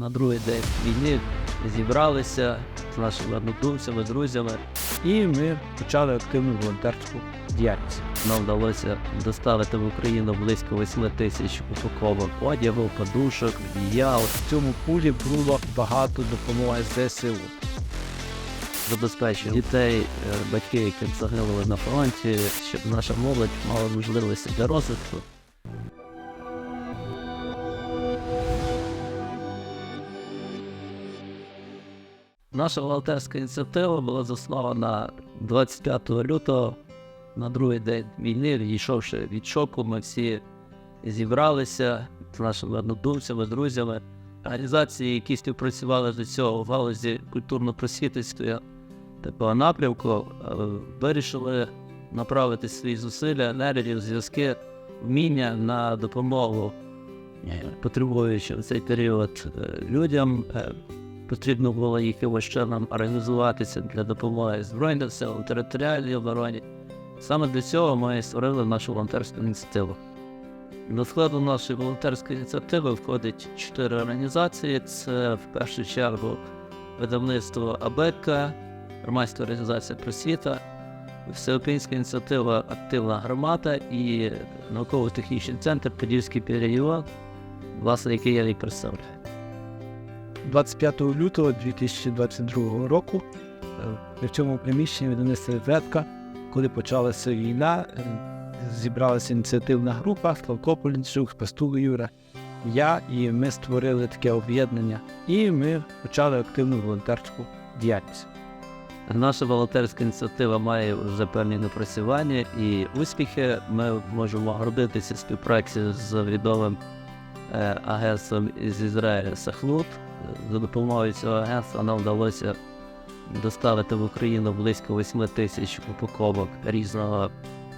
на другий день війни зібралися з нашими однодумцями, друзями. І ми почали активну волонтерську діяльність. Нам вдалося доставити в Україну близько 8 тисяч упаковок одягу, подушок, одіял, В цьому пулі було багато допомоги ЗСУ. забезпечуємо дітей, е, батьки, які загинули на фронті, щоб наша молодь мала можливості для розвитку. Наша волонтерська ініціатива була заснована 25 лютого на другий день війни, відійшовши від шоку, ми всі зібралися з нашими однодумцями, друзями. Організації, які співпрацювали до цього в галузі культурно-просвітницького такого напрямку, е, вирішили направити свої зусилля, енергію, зв'язки, вміння на допомогу е, потребуючим цей період е, людям. Потрібно було якимось чином організуватися для допомоги Збройним силам, територіальній обороні. Саме для цього ми створили нашу волонтерську ініціативу. До складу нашої волонтерської ініціативи входить чотири організації. Це в першу чергу видавництво АБЕКа, громадська організація просвіта, Всеукраїнська ініціатива Активна громада і науково-технічний центр Подільський період, власне, який я і представляю. 25 лютого 2022 року е, в цьому приміщенні видавництва ветка, коли почалася війна, е, зібралася ініціативна група Славко Полінчук, Юра, я, і ми створили таке об'єднання. І ми почали активну волонтерську діяльність. Наша волонтерська ініціатива має вже певні напрацювання і успіхи. Ми можемо гордитися співпраці з відомим е, агентством з Ізраїля Сахнут. За допомогою цього агентства нам вдалося доставити в Україну близько 8 тисяч упаковок різного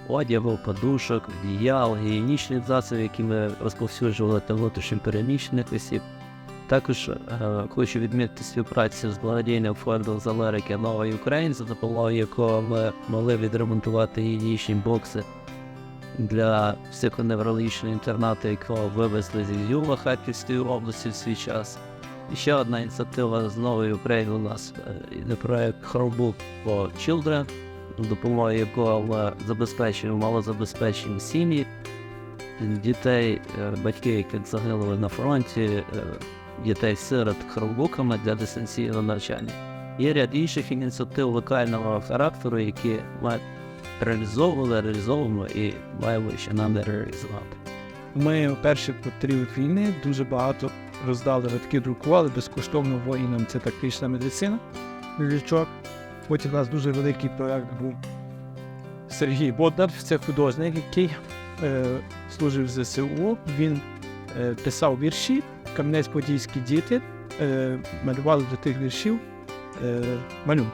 одягу, подушок, одіял, гігієнічних засобів, які ми розповсюджували для внутрішньо переміщених осіб. Також е, хочу відмітити співпрацю з благодійним фондом з Америки Новий Україн, за допомогою якого ми могли відремонтувати гігієнічні бокси для психоневрологічного інтернату, якого вивезли з Ізюма Харківської області в свій час. Ще одна ініціатива з Нової України у нас е, іде проект Chromebook for Children, допомогою якого ми забезпечуємо малозабезпечені сім'ї, дітей, е, батьки, які загинули на фронті, е, дітей сирот хромбуками для дистанційного навчання. Є ряд інших ініціатив локального характеру, які ми реалізовували, реалізовуємо і маємо ще намір реалізувати. Ми перший період війни дуже багато роздали гуртки, друкували безкоштовно воїнам. Це тактична медицина. Лічок. Потім у нас дуже великий проєкт був Сергій Боднар, це художник, який е, служив в ЗСУ. Він е, писав вірші, кам'янець-подільські діти е, малювали до тих віршів е, малюнки.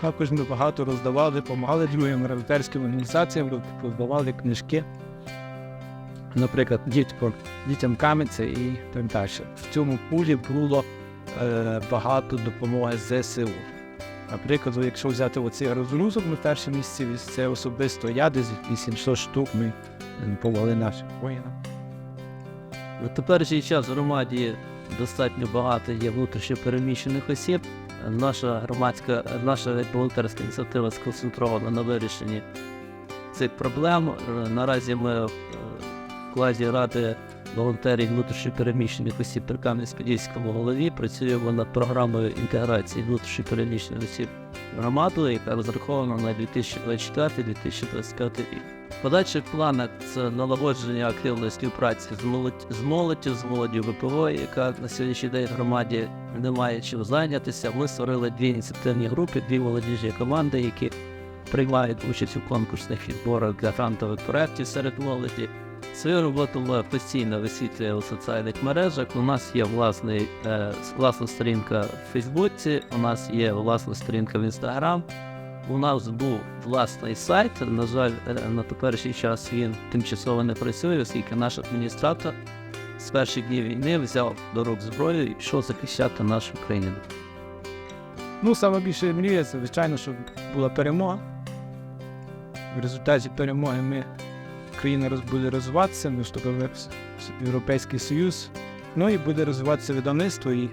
Також ми багато роздавали, допомагали другим волонтерським організаціям, роздавали книжки наприклад, дітям, дітям Кам'янця і так далі. В цьому пулі було е, багато допомоги ЗСУ. Наприклад, якщо взяти оцей розгрузок на першій місці, це особисто я, десь 800 штук ми е, помогли нашим воїнам. На теперішній час в громаді достатньо багато є внутрішньо переміщених осіб. Наша громадська, наша волонтерська ініціатива сконцентрована на вирішенні цих проблем. Е, Наразі ми е, складі ради волонтерів внутрішньо переміщених осіб при Кам'янець-Подільському голові працюємо над програмою інтеграції внутрішньо переміщених осіб в громаду, яка розрахована на 2024-2025 рік. Подальших планах це налагодження активної співпраці з молодь з молоддю, з молоддю ВПО, яка на сьогоднішній день в громаді не має чим зайнятися. Ми створили дві ініціативні групи, дві молодіжні команди, які приймають участь у конкурсних відборах для грантових проєктів серед молоді. Свою роботу постійно висвітлюємо у соціальних мережах. У нас є власний, е, власна сторінка в Фейсбуці, у нас є власна сторінка в Інстаграм. У нас був власний сайт. На жаль, е, на теперішній час він тимчасово не працює, оскільки наш адміністратор з перших днів війни взяв до рук зброю і пішов захищати нашу країну. Ну, саме більше мрія, звичайно, щоб була перемога. В результаті перемоги ми країна буде розвиватися, ми вступили в Європейський Союз, Ну і буде розвиватися видавництво і,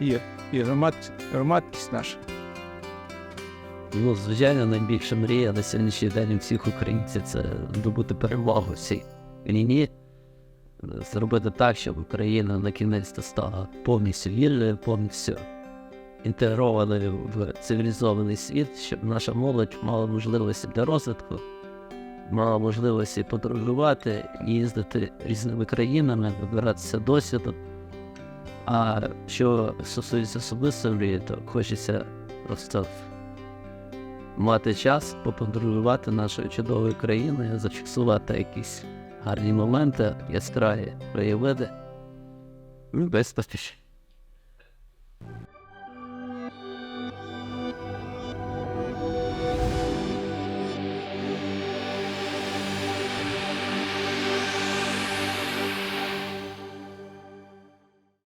і, і громад, громадськість наша. Ну, звичайно, найбільша мрія на сьогоднішній день всіх українців це здобути перемогу в цій війні, зробити так, щоб Україна на кінець стала повністю вільною, повністю інтегрованою в цивілізований світ, щоб наша молодь мала можливості для розвитку, мала можливості подорожувати, їздити різними країнами, вибиратися досвідом. А що стосується особистої то хочеться просто мати час поподорожувати нашою чудовою країною, зафіксувати якісь гарні моменти, яскраві краєвиди. Ну, без поспішень.